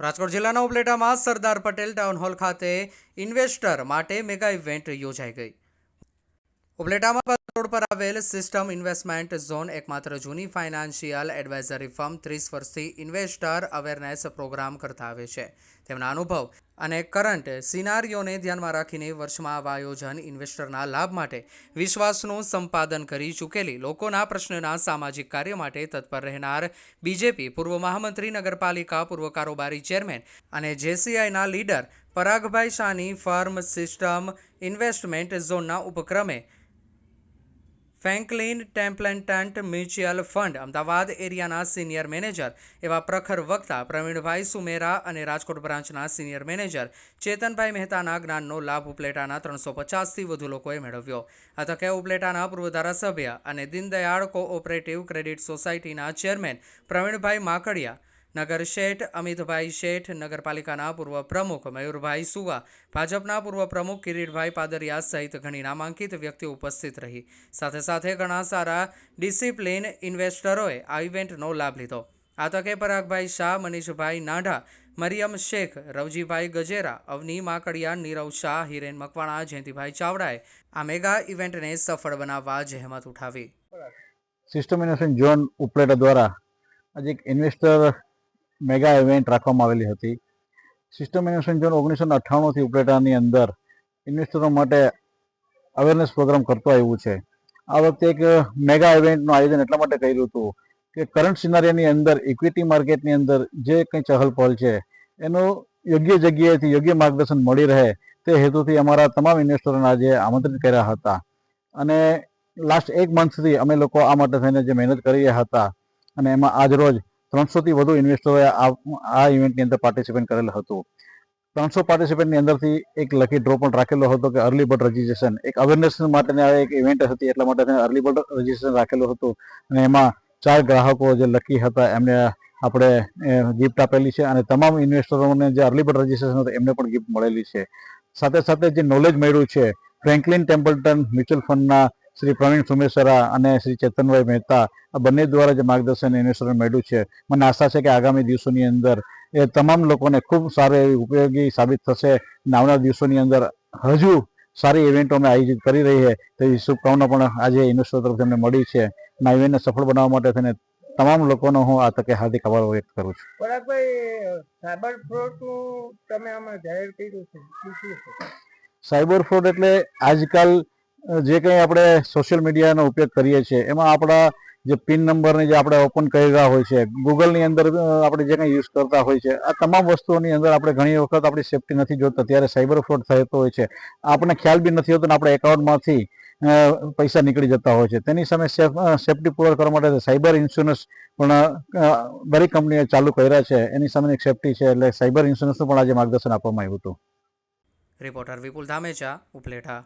રાજકોટ જિલ્લાના ઉપલેટામાં Sardar Patel town hall ખાતે ઇન્વેસ્ટર માટે મેગા ઇવેન્ટ યોજાઈ ગઈ. ઉપલેટામાં રોડ પર આવેલ સિસ્ટમ ઇન્વેસ્ટમેન્ટ ઝોન એકમાત્ર જૂની ફાઇનાન્શિયલ એડવાઇઝરી ફર્મ ત્રીસ વર્ષથી ઇન્વેસ્ટર અવેરનેસ પ્રોગ્રામ કરતા આવે છે. તેમના અનુભવ અને કરંટ સિનારીઓને ધ્યાનમાં રાખીને વર્ષમાં આવા આયોજન ઇન્વેસ્ટરના લાભ માટે વિશ્વાસનું સંપાદન કરી ચૂકેલી લોકોના પ્રશ્નના સામાજિક કાર્ય માટે તત્પર રહેનાર બીજેપી પૂર્વ મહામંત્રી, નગરપાલિકા પૂર્વ કારોબારી ચેરમેન અને જેસીઆઈના લીડર પરાગભાઈ શાહની ફર્મ સિસ્ટમ ઇન્વેસ્ટમેન્ટ ઝોનના ઉપક્રમે Franklin Templeton mutual fund, Ahmedabad એરિયાના senior manager એવા પ્રખર વક્તા પ્રવીણભાઈ સુમેરા અને રાજકોટ બ્રાન્ચના સિનિયર મેનેજર ચેતનભાઈ મહેતાના જ્ઞાનનો લાભ ઉપલેટાના ત્રણસો પચાસથી વધુ લોકોએ મેળવ્યો. આ તકે ઉપલેટાના પૂર્વ ધારાસભ્ય અને દીનદયાળ કોઓપરેટિવ ક્રેડિટ સોસાયટીના ચેરમેન પ્રવીણભાઈ માકડિયા નગર શેઠ, અમિતભાઈ શેઠ, નગરપાલિકાના પૂર્વ પ્રમુખ મયુરભાઈ સુવા, ભાજપના પૂર્વ પ્રમુખ કિરીટભાઈ પાદરિયા સહિત ઘણી નામાંકિત વ્યક્તિઓ ઉપસ્થિત રહી. સાથે સાથે ઘણા સારા ડિસિપ્લિન ઇન્વેસ્ટરોએ આ ઇવેન્ટનો લાભ લીધો. આ તકે પરાગભાઈ શાહ, મનીષભાઈ નાઢા, મરિયમ શેખ, રવજીભાઈ ગજેરા, અવની માકડિયા, નીરવ શાહ, હિરેન મકવાણા, જયંતિભાઈ ચાવડાએ આ મેગા ઇવેન્ટને સફળ બનાવવા જહેમત ઉઠાવી. સિસ્ટમ ઇનોવેશન ઝોન ઉપલેટા દ્વારા આજે એક ઇન્વેસ્ટર મેગા ઇવેન્ટ રાખવામાં આવેલી હતી. સિસ્ટમ ઇન્વેસ્ટમેન્ટ ઝોન ઓગણીસો અઠ્ઠાણુંથી ઉપલેટાની અંદર ઇન્વેસ્ટરો માટે અવેરનેસ પ્રોગ્રામ કરતો આવ્યું છે. આ વખતે એક મેગા ઇવેન્ટનું આયોજન એટલા માટે કર્યું હતું કે કરંટ સિનારિયાની અંદર ઇક્વિટી માર્કેટની અંદર જે કંઈ ચહલપહલ છે, એનું યોગ્ય જગ્યાએથી યોગ્ય માર્ગદર્શન મળી રહે તે હેતુથી અમારા તમામ ઇન્વેસ્ટરોને આજે આમંત્રિત કર્યા હતા. અને લાસ્ટ એક મંથથી અમે લોકો આ માટે થઈને જે મહેનત કરી રહ્યા હતા અને એમાં આજ રોજ ત્રણસોથી વધુ ઇન્વેસ્ટરોએ આ ઇવેન્ટની અંદર પાર્ટિસિપેટ કરેલ હતું. ત્રણસો પાર્ટિસિપેન્ટની અંદરથી એક લકી ડ્રો પણ રાખેલો હતો કે અર્લી બર્ડ રજીસ્ટ્રેશન એક અવેરનેસ માટેની આ એક ઇવેન્ટ હતી, એટલા માટે અર્લી બર્ડ રજીસ્ટ્રેશન રાખેલું હતું. અને એમાં ચાર ગ્રાહકો જે લકી હતા, એમને આપણે ગિફ્ટ આપેલી છે અને તમામ ઇન્વેસ્ટરોને જે અર્લી બર્ડ રજીસ્ટ્રેશન હતું, એમને પણ ગિફ્ટ મળેલી છે. સાથે સાથે જે નોલેજ મળ્યું છે ફ્રેન્કલિન ટેમ્પલ્ટન મ્યુચ્યુઅલ ફંડના શ્રી પ્રવીણ સુમેસરા અને શ્રી ચેતનભાઈ મહેતા આ બંને દ્વારા જે માર્ગદર્શન ઇન્વેસ્ટરોને મળ્યું છે મને આશા છે કે આગામી દિવસોની અંદર એ તમામ લોકોને ખૂબ સારું એવી ઉપયોગી સાબિત થશે અને આવનાર દિવસોની અંદર હજુ સારી ઇવેન્ટો અમે આયોજિત કરી રહી છે. તેવી શુભકામના પણ આજે ઇન્વેસ્ટર તરફથી અમને મળી છે અને આ ઇવેન્ટને સફળ બનાવવા માટે થઈને તમામ લોકોનો હું આ તકે હાર્દિક આભાર વ્યક્ત કરું છું. પરાગભાઈ સાયબર ફ્રોડ તમે આમાં જાહેર કર્યું છે? સાયબર ફ્રોડ એટલે આજકાલ જે કંઈ આપણે સોશિયલ મીડિયાનો ઉપયોગ કરીએ છીએ, એમાં આપણા જે પિન નંબરને જે આપણે ઓપન કરી રહ્યા હોય છે ગૂગલની અંદર આપણે જે કંઈ યુઝ કરતા હોય છે, આ તમામ વસ્તુઓની અંદર આપણે ઘણી વખત આપણી સેફટી નથી જોતા ત્યારે સાયબર ફ્રોડ થતો હોય છે. આપણને ખ્યાલ બી નથી હોતો ને આપણા એકાઉન્ટમાંથી પૈસા નીકળી જતા હોય છે. તેની સામે સેફ સેફટી પૂર્વક કરવા માટે સાયબર ઇન્સ્યોરન્સ પણ દરેક કંપનીએ ચાલુ કર્યા છે. એની સામે એક સેફટી છે, એટલે સાયબર ઇન્સ્યોરન્સનું પણ આજે માર્ગદર્શન આપવામાં આવ્યું હતું. રિપોર્ટર વિપુલ ધામેચા, ઉપલેટા.